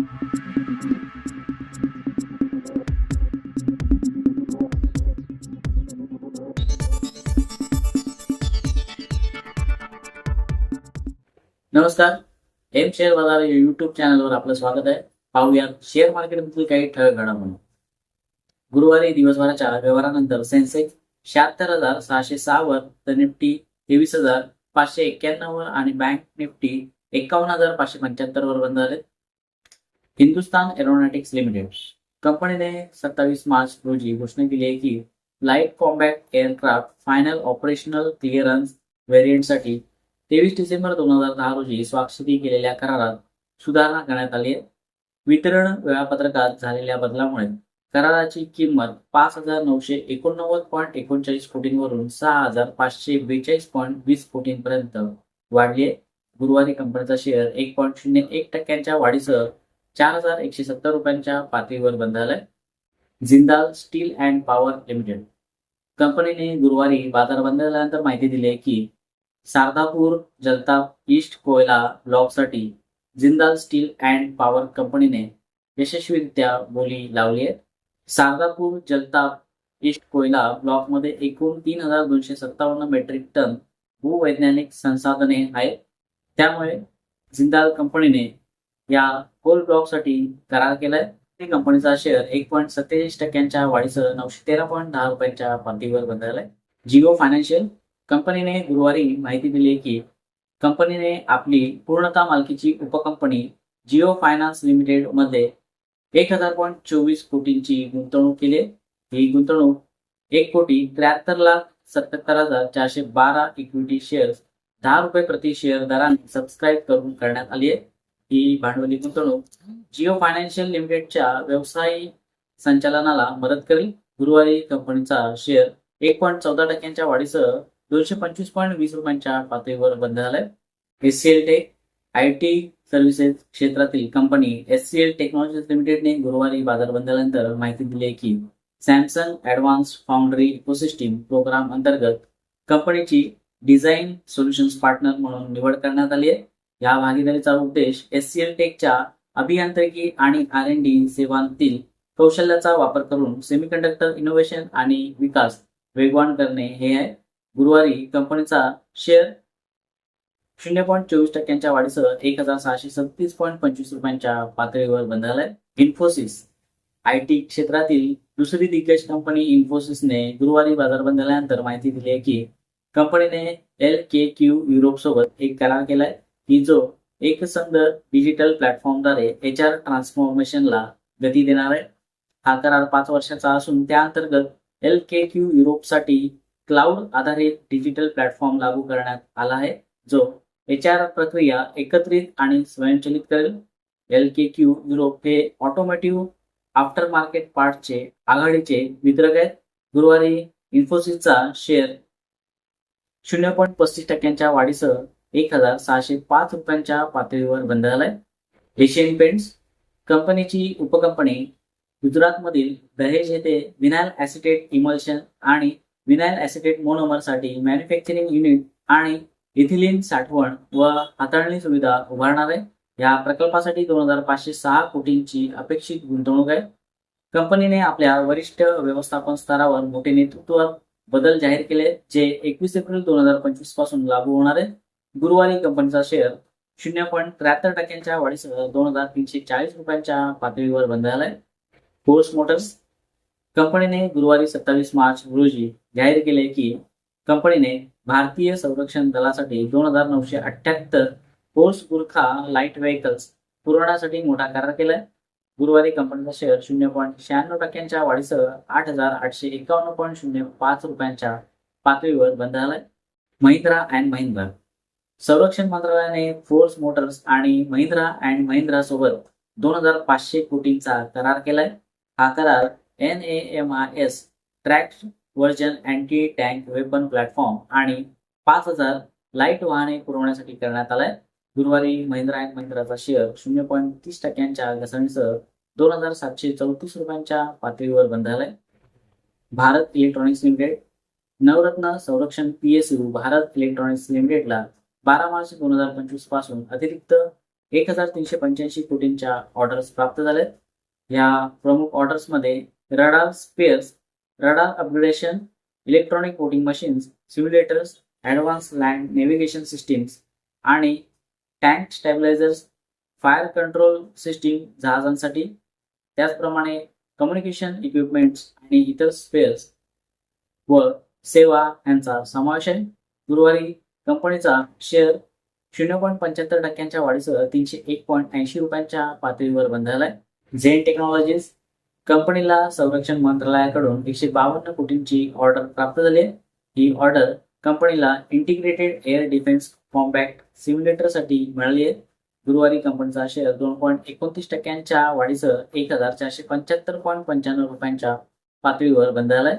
नमस्कार. M share बाजार या युट्यूब चॅनलवर आपलं स्वागत आहे. पाहूया शेअर मार्केटमधील काही ठळक घडामोडी. गुरुवारी दिवसभराच्या व्यवहारानंतर सेन्सेक्स शहात्तर हजार सहाशे सहावर तर निफ्टी तेवीस हजार पाचशे एक्क्याण्णव आणि बँक निफ्टी एकावन्न हजार पाचशे पंच्याहत्तर वर बंद झाले हिंदुस्तान एरोनॉटिक्स लिमिटेड. कंपनीने सत्तावीस मार्च रोजी घोषणा केली आहे की light combat aircraft final operational clearance व्हेरियंटसाठी तेवीस डिसेंबर दोन हजार दहा रोजी स्वाक्षरी केलेल्या करारात सुधारणा करण्यात आली आहे. वितरण वेळापत्रकात झालेल्या बदलामुळे कराराची किंमत पाच हजार नऊशे एकोणनव्वद पॉईंट एकोणचाळीस कोटींवरून सहा हजार पाचशे बेचाळीस पॉईंट वीस कोटींपर्यंत वाढली आहे. गुरुवारी कंपनीचा शेअर एक पॉईंट शून्य एक टक्क्यांच्या वाढीसह चार हजार एकशे सत्तर रुपयांच्या पातळीवर बंद झालाय. Jindal steel and power limited. कंपनीने गुरुवारी बाजार बंद झाल्यानंतर माहिती दिली आहे की सारदापूर जलताप ईस्ट कोयला ब्लॉकसाठी जिंदाल स्टील अँड पॉवर कंपनीने यशस्वीरित्या बोली लावली आहे. सारदापूर जलताप ईस्ट कोयला ब्लॉकमध्ये एकूण तीन हजार दोनशे सत्तावन्न मेट्रिक टन भूवैज्ञानिक संसाधने आहेत. त्यामुळे जिंदाल कंपनीने या कोल ब्लॉकसाठी करार केलाय. ते कंपनीचा शेअर एक पॉईंट सत्तेचाळीस टक्क्यांच्या वाढीसह नऊशे तेरा पॉईंट दहा रुपयांच्या पातळीवर बंद झालाय जिओ फायनान्शियल कंपनीने गुरुवारी माहिती दिली की कंपनीने आपली पूर्णता मालकीची उपकंपनी जिओ फायनान्स लिमिटेडमध्ये एक हजार पॉईंट चोवीस कोटींची गुंतवणूक केली ही गुंतवणूक एक कोटी त्र्याहत्तर लाख सत्याहत्तर हजार चारशे बारा इक्विटी शेअर्स दहा रुपये प्रति शेअर दराने सबस्क्राईब करून करण्यात आली आहे. ही भांडवली गुंतवणूक जिओ फायनान्शियल लिमिटेडच्या व्यवसाय संचालनाला मदत करेल. गुरुवारी कंपनीचा शेअर एक पॉईंट चौदा टक्क्यांच्या वाढीसह दोनशे पंचवीस पॉईंट वीस रुपयांच्या पातळीवर बंद झालाय. L tech I T services क्षेत्रातील कंपनी एससीएल टेक्नॉलॉजीज लिमिटेडने गुरुवारी बाजार बंद झाल्यानंतर माहिती दिली आहे की Samsung advanced foundry ecosystem program अंतर्गत कंपनीची डिझाईन सोल्युशन्स पार्टनर म्हणून निवड करण्यात आली आहे. या भागीदारीचा उद्देश एससीएल टेकच्या अभियांत्रिकी आणि आर एन डी सेवांतील कौशल्याचा वापर करून सेमीकंडक्टर इनोव्हेशन आणि विकास वेगवान करणे हे आहे. गुरुवारी कंपनीचा शेअर शून्य पॉईंट चोवीस टक्क्यांच्या वाढीसह एक हजार सहाशे सत्तीस पॉईंट पंचवीस रुपयांच्या पातळीवर बंद झालाय इन्फोसिस आय टी क्षेत्रातील दुसरी दिग्गज कंपनी इन्फोसिसने गुरुवारी बाजार बंद झाल्यानंतर माहिती दिली आहे की कंपनीने एल के क्यू युरोप सोबत एक करार केलाय. की जो एकसंध डिजिटल प्लॅटफॉर्मद्वारे एच आर ट्रान्सफॉर्मेशनला गती देणार आहे. हा करार पाच वर्षाचा असून त्या अंतर्गत एल के क्यू युरोपसाठी क्लाउड आधारित डिजिटल प्लॅटफॉर्म लागू करण्यात आला आहे जो एच आर प्रक्रिया एकत्रित आणि स्वयंचलित करेल. एल के क्यू युरोप हे ऑटोमॅटिव्ह आफ्टर मार्केट पार्टचे आघाडीचे वितरक आहेत. गुरुवारी इन्फोसिसचा शेअर शून्य पॉईंट पस्तीस टक्क्यांच्या वाढीसह एक हजार सहाशे पाच रुपयांच्या पातळीवर बंद झालाय एशियन पेंट्स कंपनीची उपकंपनी गुजरातमधील दहेज येथे विनायल ॲसिटेट इमल्शन आणि विनायल ॲसिटेट मोनोमरसाठी मॅन्युफॅक्चरिंग युनिट आणि इथिलीन साठवण व हाताळणी सुविधा उभारणार आहे. या प्रकल्पासाठी दोन हजार पाचशे सहा कोटींची अपेक्षित गुंतवणूक आहे. कंपनीने आपल्या वरिष्ठ व्यवस्थापन स्तरावर मोठे नेतृत्व बदल जाहीर केले जे एकवीस एप्रिल दोन हजार पंचवीसपासून लागू होणार आहे. गुरुवारी कंपनीचा शेअर शून्य पॉईंट त्र्याहत्तर टक्क्यांच्या वाढीसह दोन हजार तीनशे चाळीस रुपयांच्या पातळीवर बंद झालाय फोर्स मोटर्स कंपनीने गुरुवारी सत्तावीस मार्च रोजी जाहीर केले की कंपनीने भारतीय संरक्षण दलासाठी दोन हजार नऊशे अठ्ठ्याहत्तर फोर्स गुरखा लाइट व्हेकल्स पुरवण्यासाठी मोठा करार केलाय. गुरुवारी कंपनीचा शेअर शून्य पॉईंट शहाण्णव टक्क्यांच्या वाढीसह आठ हजार आठशे एकावन्न पॉईंट शून्य पाच रुपयांच्या पातळीवर बंद झालाय महिंद्रा अँड महिंद्रा संरक्षण मंत्रालयाने फोर्स मोटर्स आणि महिंद्रा अँड महिंद्रा सोबत दोन हजार पाचशे कोटींचा करार केलाय. हा करार N A M I S track version anti tank weapon platform आणि पाच हजार लाइट वाहने पुरवण्यासाठी करण्यात आलाय. गुरुवारी महिंद्रा अँड महिंद्राचा शेअर शून्य पॉईंट तीस टक्क्यांच्या घसरणीसह दोन हजार सातशे चौतीस रुपयांच्या पातळीवर बंद झालाय भारत इलेक्ट्रॉनिक्स लिमिटेड नवरत्न संरक्षण पीएसयू भारत इलेक्ट्रॉनिक्स लिमिटेडला बारा मार्च दोन हजार पंचवीसपासून अतिरिक्त एक हजार तीनशे पंच्याऐंशी कोटींच्या ऑर्डर्स प्राप्त झाल्यात या प्रमुख ऑर्डर्समध्ये radar spares radar upgradation electronic voting machines simulators advance land navigation systems आणि tank stabilisers fire control system जहाजांसाठी. त्याचप्रमाणे कम्युनिकेशन इक्विपमेंट्स आणि इतर स्पेअर्स व सेवा यांचा समावेश आहे. गुरुवारी कंपनीचा शेअर शून्य पॉईंट पंच्याहत्तर टक्क्यांच्या वाढीसह तीनशे एक पॉईंट ऐंशी रुपयांच्या पातळीवर बंद झालाय झेन टेक्नॉलॉजीज कंपनीला संरक्षण मंत्रालयाकडून एकशे बावन्न कोटींची ऑर्डर प्राप्त झाली आहे. ही ऑर्डर कंपनीला इंटिग्रेटेड एअर डिफेन्स कॉम्पॅक्ट सिम्युलेटरसाठी मिळाली आहे. गुरुवारी कंपनीचा शेअर दोन पॉईंट एकोणतीस टक्क्यांच्या वाढीसह एक हजार चारशे पंच्याहत्तर पॉईंट पंच्याण्णव रुपयांच्या पातळीवर बंद झालाय